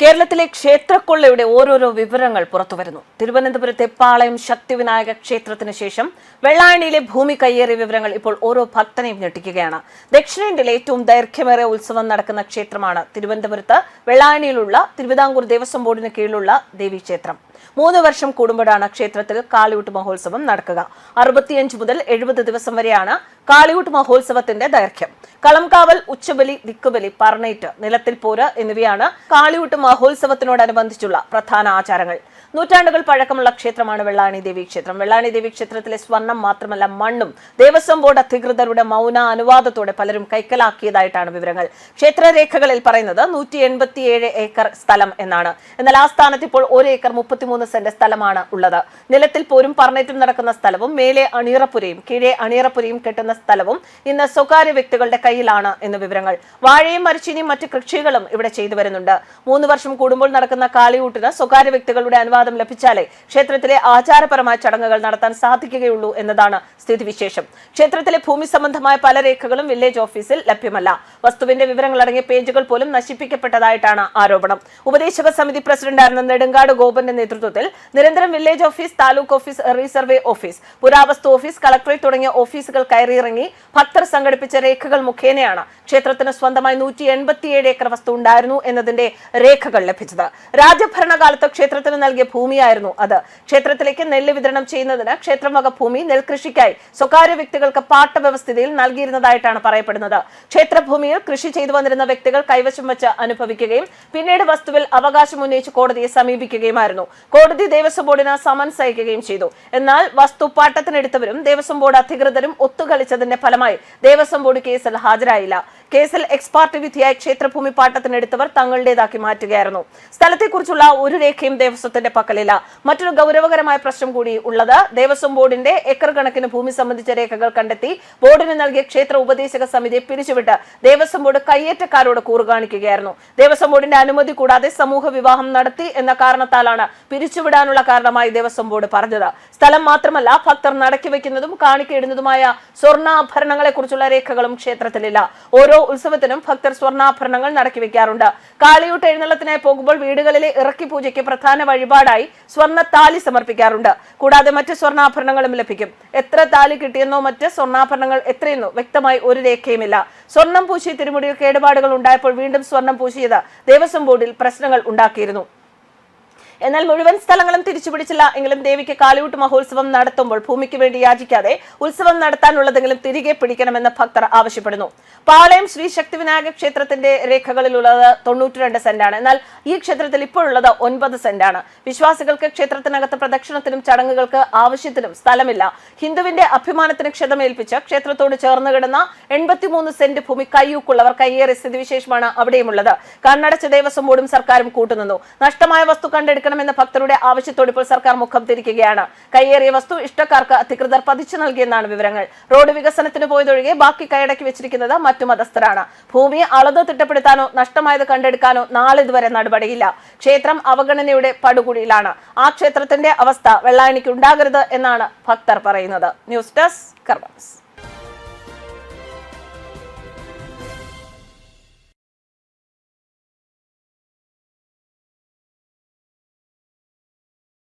കേരളത്തിലെ ക്ഷേത്രക്കൊള്ളയുടെ ഓരോരോ വിവരങ്ങൾ പുറത്തുവരുന്നു. തിരുവനന്തപുരത്തെ പാളയം ശക്തിവിനായക ക്ഷേത്രത്തിന് ശേഷം വെള്ളായണിയിലെ ഭൂമി കയ്യേറിയ വിവരങ്ങൾ ഇപ്പോൾ ഓരോ ഭക്തനെയും ഞെട്ടിക്കുകയാണ്. ദക്ഷിണേന്ത്യയിലെ ഏറ്റവും ദൈർഘ്യമേറിയ ഉത്സവം നടക്കുന്ന ക്ഷേത്രമാണ് തിരുവനന്തപുരത്ത് വെള്ളായണിയിലുള്ള തിരുവിതാംകൂർ ദേവസ്വം ബോർഡിന് കീഴിലുള്ള ദേവീക്ഷേത്രം മൂന്ന് വർഷം കൂടുമ്പോഴാണ് ക്ഷേത്രത്തിൽ കാളിയൂട്ട് മഹോത്സവം നടക്കുക. അറുപത്തിയഞ്ച് മുതൽ എഴുപത് ദിവസം വരെയാണ് കാളിയൂട്ട് മഹോത്സവത്തിന്റെ ദൈർഘ്യം. കളംകാവൽ ഉച്ചബലി ദിക്കുബലി പറണേറ്റ് നിലത്തിൽ പോര് എന്നിവയാണ് കാളിയൂട്ട് മഹോത്സവത്തിനോടനുബന്ധിച്ചുള്ള പ്രധാന ആചാരങ്ങൾ. നൂറ്റാണ്ടുകൾ പഴക്കമുള്ള ക്ഷേത്രമാണ് വെള്ളാണി ദേവി ക്ഷേത്രം. വെള്ളാണി ദേവി ക്ഷേത്രത്തിലെ സ്വർണം മാത്രമല്ല മണ്ണും ദേവസ്വം ബോർഡ് അധികൃതരുടെ മൗന അനുവാദത്തോടെ പലരും കൈക്കലാക്കിയതായിട്ടാണ് വിവരങ്ങൾ. ക്ഷേത്രരേഖകളിൽ പറയുന്നത് നൂറ്റി ഏക്കർ സ്ഥലം എന്നാണ്. എന്നാൽ ആ സ്ഥാനത്ത് ഇപ്പോൾ ഒരു ഏക്കർ മുപ്പത്തിമൂന്ന് സെന്റ് സ്ഥലമാണ് ഉള്ളത്. നിലത്തിൽ പോരും പറഞ്ഞേറ്റും നടക്കുന്ന സ്ഥലവും മേലെ അണിയറപ്പുരയും കീഴെ അണിയറപ്പുരയും കെട്ടുന്ന സ്ഥലവും ഇന്ന് സ്വകാര്യ വ്യക്തികളുടെ കയ്യിലാണ് എന്ന് വിവരങ്ങൾ. വാഴയും മരിച്ചിനിയും മറ്റ് കൃഷികളും ഇവിടെ ചെയ്തു വരുന്നുണ്ട്. മൂന്ന് വർഷം കൂടുമ്പോൾ നടക്കുന്ന കാളിയൂട്ടിന് സ്വകാര്യ വ്യക്തികളുടെ അനുവാദം ലഭിച്ചാലേ ക്ഷേത്രത്തിലെ ആചാരപരമായ ചടങ്ങുകൾ നടത്താൻ സാധിക്കുകയുള്ളൂ എന്നതാണ് സ്ഥിതിവിശേഷം. ക്ഷേത്രത്തിലെ ഭൂമി സംബന്ധമായ പല രേഖകളും വില്ലേജ് ഓഫീസിൽ ലഭ്യമല്ല. വസ്തുവിന്റെ വിവരങ്ങൾ അടങ്ങിയ പേജുകൾ പോലും നശിപ്പിക്കപ്പെട്ടതായിട്ടാണ് ആരോപണം. ഉപദേശക സമിതി പ്രസിഡന്റായിരുന്ന നെടുങ്കാട് ഗോപന്റെ നേതൃത്വത്തിൽ നിരന്തരം village office taluk office resurvey office പുരാവസ്തു ഓഫീസ് കളക്ടറേറ്റ് തുടങ്ങിയ ഓഫീസുകൾ കയറിയിറങ്ങി ഭക്തർ സംഘടിപ്പിച്ച രേഖകൾ മുഖേനയാണ് ക്ഷേത്രത്തിന് സ്വന്തമായി നൂറ്റി എൺപത്തിയേഴ് ഏക്കർ വസ്തു ഉണ്ടായിരുന്നു എന്നതിന്റെ രേഖകൾ ലഭിച്ചത്. രാജഭരണകാലത്ത് ക്ഷേത്രത്തിന് നൽകിയ ഭൂമിയായിരുന്നു അത്. ക്ഷേത്രത്തിലേക്ക് നെല്ല് വിതരണം ചെയ്യുന്നതിന് ക്ഷേത്രം വക ഭൂമി നെൽകൃഷിക്കായി സ്വകാര്യ വ്യക്തികൾക്ക് പാട്ട വ്യവസ്ഥിതിയിൽ നൽകിയിരുന്നതായിട്ടാണ് പറയപ്പെടുന്നത്. ക്ഷേത്രഭൂമിയിൽ കൃഷി ചെയ്തു വന്നിരുന്ന വ്യക്തികൾ കൈവശം വെച്ച് അനുഭവിക്കുകയും പിന്നീട് വസ്തുവിൽ അവകാശം ഉന്നയിച്ച് കോടതിയെ സമീപിക്കുകയുമായിരുന്നു. കോടതി ദേവസ്വം ബോർഡിന് സമൻസ് അയക്കുകയും ചെയ്തു. എന്നാൽ വസ്തു പാട്ടത്തിനെടുത്തവരും ദേവസ്വം ബോർഡ് അധികൃതരും ഒത്തുകളിച്ചതിന്റെ ഫലമായി ദേവസ്വം ബോർഡ് കേസിൽ ഹാജരായില്ല. കേസിൽ എക്സ്പാർട്ട് വിധിയായി ക്ഷേത്രഭൂമി പാട്ടത്തിനെടുത്തവർ തങ്ങളുടേതാക്കി മാറ്റുകയായിരുന്നു. സ്ഥലത്തെക്കുറിച്ചുള്ള ഒരു രേഖയും ദേവസ്വത്തിന്റെ പക്കലില്ല. മറ്റൊരു ഗൗരവകരമായ പ്രശ്നം കൂടി ഉള്ളത് ദേവസ്വം ബോർഡിന്റെ ഏക്കർ കണക്കിന് ഭൂമി സംബന്ധിച്ച രേഖകൾ കണ്ടെത്തി ബോർഡിന് നൽകിയ ക്ഷേത്ര ഉപദേശക സമിതിയെ പിരിച്ചുവിട്ട് ദേവസ്വം ബോർഡ് കയ്യേറ്റക്കാരോട് കൂറുകാണിക്കുകയായിരുന്നു ദേവസ്വം ബോർഡിന്റെ അനുമതി കൂടാതെ സമൂഹ വിവാഹം നടത്തി എന്ന കാരണത്താലാണ് പിരിച്ചുവിടാനുള്ള കാരണമായി ദേവസ്വം ബോർഡ് പറഞ്ഞത്. സ്ഥലം മാത്രമല്ല ഭക്തർ നടക്കി വെക്കുന്നതും കാണിക്കയിടുന്നതുമായ സ്വർണാഭരണങ്ങളെ കുറിച്ചുള്ള രേഖകളും ക്ഷേത്രത്തിലില്ല. ഓരോ ഉത്സവത്തിനും ഭക്തർ സ്വർണാഭരണങ്ങൾ നടക്കി വെക്കാറുണ്ട്. കാളിയൂട്ട് എഴുന്നള്ളത്തിനായി പോകുമ്പോൾ വീടുകളിലെ ഇറക്കി പൂജയ്ക്ക് പ്രധാന വഴിപാടായി സ്വർണ താലി സമർപ്പിക്കാറുണ്ട്. കൂടാതെ മറ്റ് സ്വർണാഭരണങ്ങളും ലഭിക്കും. എത്ര താലി കിട്ടിയെന്നോ മറ്റ് സ്വർണാഭരണങ്ങൾ എത്രയെന്നോ വ്യക്തമായി ഒരു രേഖയുമില്ല. സ്വർണം പൂശി തിരുമുടിയിൽ കേടുപാടുകൾ ഉണ്ടായപ്പോൾ വീണ്ടും സ്വർണം പൂശിയത് ദേവസ്വം ബോർഡിൽ പ്രശ്നങ്ങൾ ഉണ്ടാക്കിയിരുന്നു. എന്നാൽ മുഴുവൻ സ്ഥലങ്ങളും തിരിച്ചുപിടിച്ചില്ല എങ്കിലും ദേവിക്ക് കാളിയൂട്ട് മഹോത്സവം നടത്തുമ്പോൾ ഭൂമിക്ക് വേണ്ടി യാചിക്കാതെ ഉത്സവം നടത്താനുള്ളതെങ്കിലും തിരികെ പിടിക്കണമെന്ന് ഭക്തർ ആവശ്യപ്പെടുന്നു. പാളയം ശ്രീ ശക്തിവിനായക ക്ഷേത്രത്തിന്റെ രേഖകളിലുള്ളത് തൊണ്ണൂറ്റിരണ്ട് സെന്റാണ്. എന്നാൽ ഈ ക്ഷേത്രത്തിൽ ഇപ്പോഴുള്ളത് ഒൻപത് സെന്റാണ്. വിശ്വാസികൾക്ക് ക്ഷേത്രത്തിനകത്ത് പ്രദക്ഷിണത്തിനും ചടങ്ങുകൾക്ക് ആവശ്യത്തിനും സ്ഥലമില്ല. ഹിന്ദുവിന്റെ അഭിമാനത്തിന് ക്ഷതമേൽപ്പിച്ച് ക്ഷേത്രത്തോട് ചേർന്ന് കിടന്ന എൺപത്തിമൂന്ന് സെന്റ് ഭൂമി കയ്യൂക്കുള്ളവർ കയ്യേറിയ സ്ഥിതിവിശേഷമാണ് അവിടെയുമുള്ളത്. കണ്ണടച്ച ദേവസ്വം ബോർഡും സർക്കാരും കൂട്ടുനിന്നു. നഷ്ടമായ വസ്തു കണ്ടെടുക്കണമെന്ന ഭക്തരുടെ ആവശ്യത്തോട് ഇപ്പോൾ സർക്കാർ മുഖം തിരിക്കുകയാണ്. കയ്യേറിയ വസ്തു ഇഷ്ടക്കാർക്ക് അധികൃതർ പതിച്ചു നൽകിയെന്നാണ് വിവരങ്ങൾ. റോഡ് വികസനത്തിന് പോയതൊഴികെ ബാക്കി കൈയടക്കി വെച്ചിരിക്കുന്നത് മറ്റു മതസ്ഥരാണ്. ഭൂമി അളത് തിട്ടപ്പെടുത്താനോ നഷ്ടമായത് കണ്ടെടുക്കാനോ നാളിതുവരെ നടപടിയില്ല. ക്ഷേത്രം അവഗണനയുടെ പടുകുഴിയിലാണ്. ആ ക്ഷേത്രത്തിന്റെ അവസ്ഥ വെള്ളായണിക്ക് ഉണ്ടാകരുത് എന്നാണ് ഭക്തർ പറയുന്നത്. News desk കർമ്മസ്